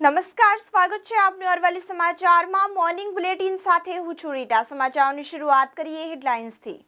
નમસ્કાર, સ્વાગત છે આપનું અરવલ્લી સમાચારમાં. મોર્નિંગ બુલેટિન સાથે હું છું રીટા. સમાચારોની શરૂઆત કરીએ હેડલાઇન્સથી.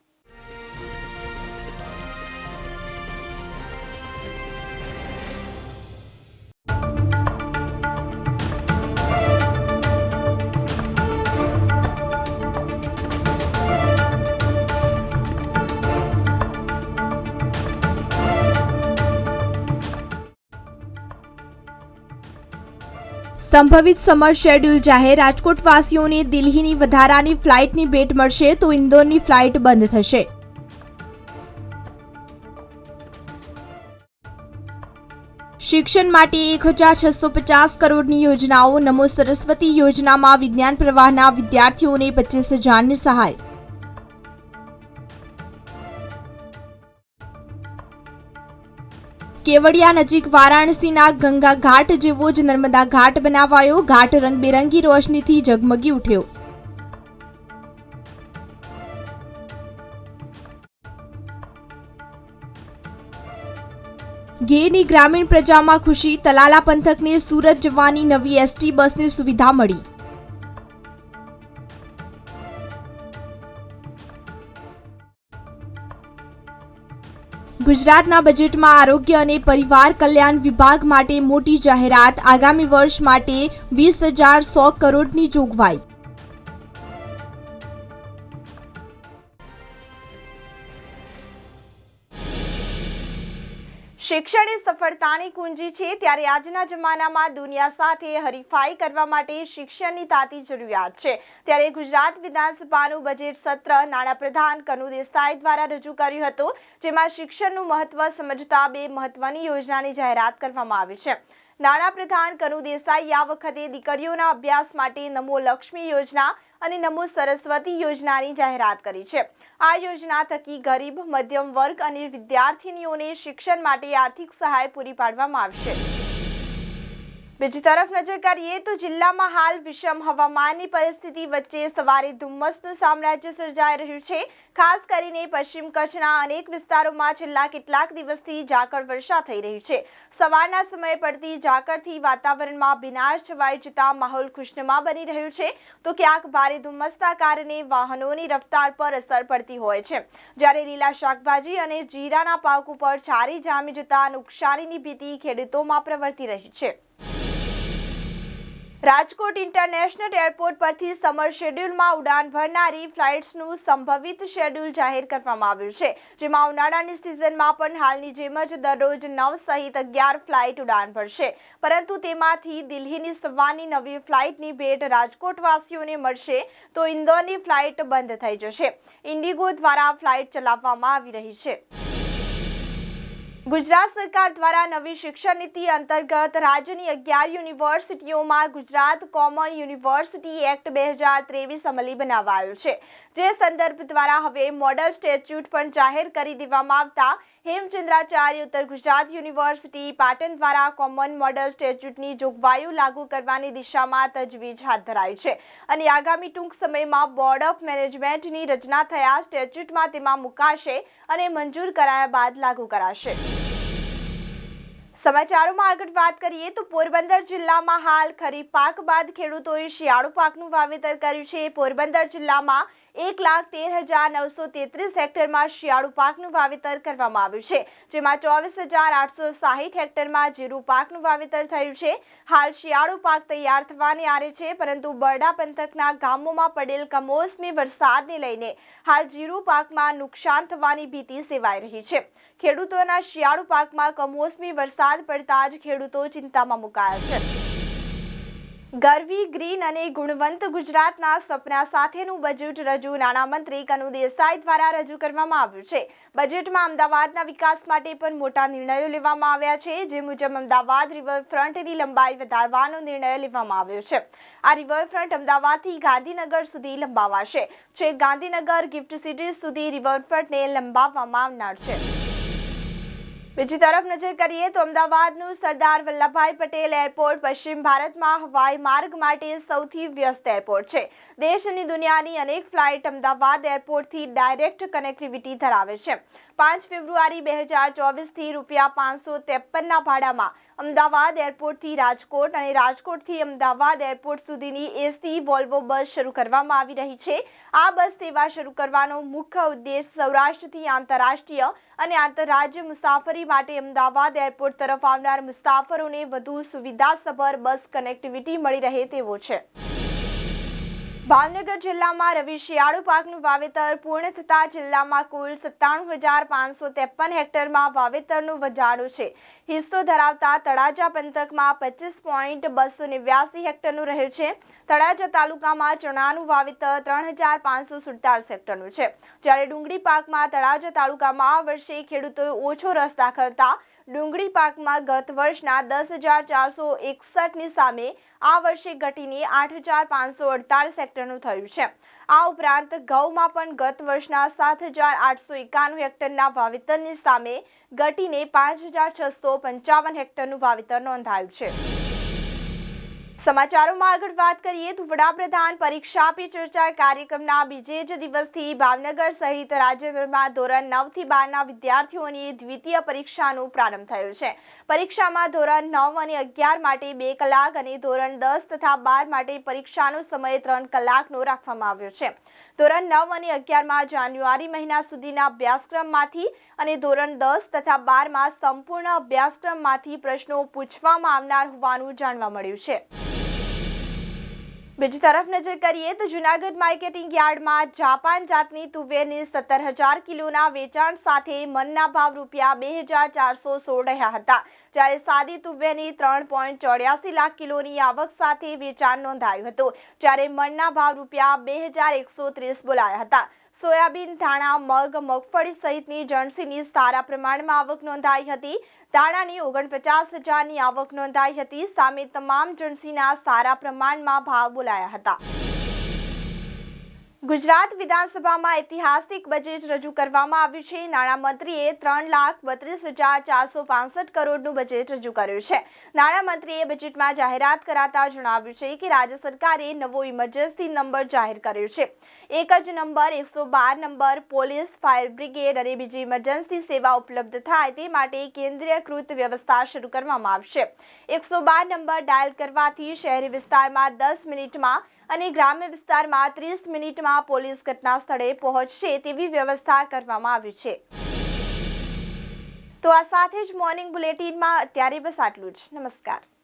સંભવિત સમર શેડ્યુલ જાહેર, રાજકોટવાસીઓને દિલ્હીની વધારાની ફ્લાઇટની ભેટ મળશે તો ઇન્દોરની ફ્લાઇટ બંધ થશે. શિક્ષણ માટે એક હજાર છસો પચાસ કરોડની યોજનાઓ, નમો સરસ્વતી યોજનામાં વિજ્ઞાન પ્રવાહના વિદ્યાર્થીઓને પચીસ હજારની સહાય. કેવડિયા નજીક વારાણસીના ગંગા ઘાટ જેવો જ નર્મદા ઘાટ બનાવાયો. ઘાટ રંગબેરંગી રોશનીથી ઝગમગી ઉઠ્યો. ગેની ગ્રામીણ પ્રજામાં ખુશી, તલાલા પંથકને સુરત જવાની નવી એસટી બસની સુવિધા મળી. ગુજરાતના બજેટમાં આરોગ્ય અને પરિવાર કલ્યાણ વિભાગ માટે મોટી જાહેરાત આગામી વર્ષ માટે વીસ હજાર સો કરોડની જોગવાઈ. શિક્ષણ એ સફળતાની કુંજી છે, ત્યારે આજના જમાનામાં દુનિયા સાથે હરીફાઈ કરવા માટે શિક્ષણની તાતી જરૂરિયાત છે. ત્યારે ગુજરાત વિધાનસભાનું બજેટ સત્ર નાણાપ્રધાન કનુ દેસાઈ દ્વારા રજૂ કર્યું હતું, જેમાં શિક્ષણનું મહત્વ સમજતા બે મહત્વની યોજનાની જાહેરાત કરવામાં આવી છે. નાણાપ્રધાન કનુ દેસાઈ આ વખતે દીકરીઓના અભ્યાસ માટે નમો લક્ષ્મી યોજના અને નમો સરસ્વતી યોજનાની જાહેરાત કરી છે. આ યોજના થકી ગરીબ, મધ્યમ વર્ગ અને વિદ્યાર્થીનીઓને શિક્ષણ માટે આર્થિક સહાય પૂરી પાડવામાં આવશે. બીજી તરફ નજર કરીએ તો જિલ્લામાં હાલ વિષમ હવામાનની પરિસ્થિતિ વચ્ચે સવારે ધુમ્મસનું સામ્રાજ્ય સર્જાઈ રહ્યું છે. ખાસ કરીને પશ્ચિમ કચ્છના અનેક વિસ્તારોમાં છેલ્લા કેટલાક દિવસથી ઝાકળ વર્ષા થઈ રહી છે. સવારના સમયે પડતી ઝાકળથી વાતાવરણમાં વિનાશ છવાઈ જતા માહોલ ખુશનુમા બની રહ્યું છે. તો ક્યાંક ભારે ધુમ્મસના કારણે વાહનોની રફતાર પર અસર પડતી હોય છે. જ્યારે લીલા શાકભાજી અને જીરાના પાક ઉપર છારી જામી જતા નુકસાનીની ભીતિ ખેડૂતોમાં પ્રવર્તી રહી છે. રાજકોટ ઇન્ટરનેશનલ એરપોર્ટ પરથી સમર શેડ્યુલમાં ઉડાન ભરનારી ફ્લાઇટ્સનું સંભવિત શેડ્યુલ જાહેર કરવામાં આવ્યું છે, જેમાં ઉનાળાની સિઝનમાં પણ હાલની જેમ જ દરરોજ નવ સહિત અગિયાર ફ્લાઇટ ઉડાન ભરશે. પરંતુ તેમાંથી દિલ્હીની સવારની નવી ફ્લાઇટની ભેટ રાજકોટવાસીઓને મળશે તો ઇન્દોરની ફ્લાઇટ બંધ થઈ જશે. ઇન્ડિગો દ્વારા ફ્લાઇટ ચલાવવામાં આવી રહી છે. ગુજરાત સરકાર દ્વારા નવી શિક્ષણ નીતિ અંતર્ગત રાજ્યની અગિયાર યુનિવર્સિટીઓમાં ગુજરાત કોમન યુનિવર્સિટી એક્ટ બે હજાર ત્રેવીસ અમલી બનાવાયો છે. જે સંદર્ભ દ્વારા હવે મોડલ સ્ટેચ્યુટ પણ જાહેર કરી દેવામાં આવતા હેમચંદ્રાચાર્ય ઉત્તર ગુજરાત યુનિવર્સિટી પાટણ દ્વારા કોમન મોડલ સ્ટેચ્યુટની જોગવાઈઓ લાગુ કરવાની દિશામાં તજવીજ હાથ ધરાઈ છે. અને આગામી ટૂંક સમયમાં બોર્ડ ઓફ મેનેજમેન્ટની રચના થયા સ્ટેચ્યુટમાં તેમાં મુકાશે અને મંજૂર કરાયા બાદ લાગુ કરાશે. સમાચારોમાં આગળ વાત કરીએ તો પોરબંદર જિલ્લામાં હાલ ખરીફ પાક બાદ ખેડૂતોએ શિયાળુ પાકનું વાવેતર કર્યું છે. પોરબંદર જિલ્લામાં એક લાખ તેર હજાર નવસો તેત્રીસ હેક્ટરમાં શિયાળુ પાકનું વાવેતર કરવામાં આવ્યું છે, જેમાં ચોવીસ હજાર આઠસો સાહીઠ હેક્ટરમાં જીરું પાકનું વાવેતર થયું છે. હાલ શિયાળુ પાક તૈયાર થવાને આરે છે, પરંતુ બરડા પંથકના ગામોમાં પડેલ કમોસમી વરસાદને લઈને હાલ જીરું પાકમાં નુકસાન થવાની ભીતિ સેવાઈ રહી છે. ખેડૂતોના શિયાળુ પાકમાં કમોસમી વરસાદ પડતા જ ખેડૂતો ચિંતામાં મુકાયા છે. ગરવી, ગ્રીન અને ગુણવંત ગુજરાતના સપના સાથેનું બજેટ રજૂ નાણામંત્રી કનુ દેસાઈ દ્વારા રજૂ કરવામાં આવ્યું છે. બજેટમાં અમદાવાદના વિકાસ માટે પણ મોટા નિર્ણયો લેવામાં આવ્યા છે. જે મુજબ અમદાવાદ રિવરફ્રન્ટની લંબાઈ વધારવાનો નિર્ણય લેવામાં આવ્યો છે. આ રિવરફ્રન્ટ અમદાવાદથી ગાંધીનગર સુધી લંબાવાશે. છેક ગાંધીનગર ગિફ્ટ સિટી સુધી રિવરફ્રન્ટને લંબાવવામાં આવનાર છે. બીજી તરફ નજર કરીએ તો અમદાવાદનું સરદાર વલ્લભભાઈ પટેલ એરપોર્ટ પશ્ચિમ ભારતમાં હવાઈ માર્ગ માટે સૌથી વ્યસ્ત એરપોર્ટ છે. દેશ અને દુનિયાની અનેક ફ્લાઇટ અમદાવાદ એરપોર્ટથી ડાયરેક્ટ કનેક્ટિવિટી ધરાવે છે. પાંચ ફેબ્રુઆરી બે હજાર ચોવીસથી રૂપિયા પાંચસો ત્રેપનના ભાડામાં અમદાવાદ એરપોર્ટથી રાજકોટ અને રાજકોટથી અમદાવાદ એરપોર્ટ સુધીની એસી, વોલ્વો બસ શરૂ કરવામાં આવી રહી છે. આ બસ સેવા શરૂ કરવાનો મુખ્ય ઉદ્દેશ સૌરાષ્ટ્રથી આંતરરાષ્ટ્રીય અને આંતરરાજ્ય મુસાફરી માટે અમદાવાદ એરપોર્ટ તરફ આવનાર મુસાફરોને વધુ સુવિધાસભર બસ કનેક્ટિવિટી મળી રહે તેવો છે. ભાવનગર જિલ્લામાં રવિ શિયાળુ પાકનું વાવેતર પૂર્ણ થતા જિલ્લામાં કુલ સત્તાણું હજાર પાંચસો ત્રેપન હેક્ટરમાં વાવેતરનું વધારો છે. હિસ્સો ધરાવતા તળાજા પંથકમાં પચીસ પોઈન્ટ બસો નેવ્યાસી હેક્ટરનું રહ્યું છે. તળાજા તાલુકામાં ચણાનું વાવેતર ત્રણ હજાર પાંચસો સુડતાલીસ હેક્ટરનું છે. જ્યારે ડુંગળી પાકમાં તળાજા તાલુકામાં આ વર્ષે ખેડૂતોએ ઓછો રસ દાખવતા ડુંગળી પાકમાં ગત વર્ષના દસ હજાર ચારસો એકસઠની સામે આ વર્ષે ઘટીને આઠ હજાર પાંચસો અડતાલીસ હેક્ટરનું થયું છે. આ ઉપરાંત ઘઉંમાં પણ ગત વર્ષના સાત હજાર આઠસો એકાણું હેક્ટરના વાવેતરની સામે ઘટીને પાંચ હજાર છસો પંચાવન હેક્ટરનું વાવેતર નોંધાયું છે. સમાચારોમાં આગળ વાત કરીએ તો વડાપ્રધાન પરીક્ષા પે ચર્ચા કાર્યક્રમના બીજે જ દિવસથી ભાવનગર સહિત રાજ્યભરમાં ધોરણ નવથી બારના વિદ્યાર્થીઓની દ્વિતીય પરીક્ષાનો પ્રારંભ થયો છે. પરીક્ષામાં ધોરણ નવ અને અગિયાર માટે બે કલાક અને ધોરણ દસ તથા બાર માટે પરીક્ષાનો સમય ત્રણ કલાકનો રાખવામાં આવ્યો છે. ધોરણ નવ અને અગિયારમાં જાન્યુઆરી મહિના સુધીના અભ્યાસક્રમમાંથી અને ધોરણ દસ તથા બારમાં સંપૂર્ણ અભ્યાસક્રમમાંથી પ્રશ્નો પૂછવામાં આવનાર હોવાનું જાણવા મળ્યું છે. બીજી તરફ નજર કરીએ તો જુનાગઢ માર્કેટિંગ યાર્ડમાં જાપાન જાતની તુવેરની સત્તર હજાર કિલોના વેચાણ સાથે મનના ભાવ રૂપિયા બે હજાર ચારસો સોળ રહ્યા હતા. જ્યારે સાદી તુવેરની ત્રણ પોઈન્ટ ચોર્યાસી લાખ કિલોની આવક સાથે વેચાણ નોંધાયું હતું. જ્યારે મનના ભાવ રૂપિયા બે હજાર એકસો ત્રીસ બોલાયા હતા. સોયાબીન ધાણા, મગ, મગફળી સહિતની જણસીની સારા પ્રમાણમાં આવક નોંધાઈ હતી. દાણાની ઓગણપચાસ હજારની આવક નોંધાઈ હતી. સામે તમામ જણસીના સારા પ્રમાણમાં ભાવ બોલાયા હતા. ગુજરાત વિધાનસભામાં ઐતિહાસિક બજેટ રજૂ કરવામાં આવ્યું છે. નાણામંત્રીએ ત્રણ લાખ બત્રીસ હજાર ચારસો પાંસઠ કરોડનું બજેટ રજૂ કર્યું છે. નાણામંત્રીએ બજેટમાં જાહેરાત કરાતા જણાવ્યું છે કે રાજ્ય સરકારે નવો ઇમરજન્સી નંબર જાહેર કર્યો છે. એક જ નંબર, એકસો બાર નંબર, પોલીસ, ફાયર બ્રિગેડ અને બીજી ઇમરજન્સી સેવા ઉપલબ્ધ થાય તે માટે કેન્દ્રીયકૃત વ્યવસ્થા શરૂ કરવામાં આવશે. એકસો બાર નંબર ડાયલ કરવાથી શહેરી વિસ્તારમાં દસ મિનિટમાં અને ગ્રામ્ય વિસ્તારમાં ત્રીસ મિનિટમાં પોલીસ ઘટના સ્થળે પહોંચશે તેવી વ્યવસ્થા કરવામાં આવી છે. તો આ સાથે જ મોર્નિંગ બુલેટિનમાં અત્યારે બસ આટલું જ. નમસ્કાર.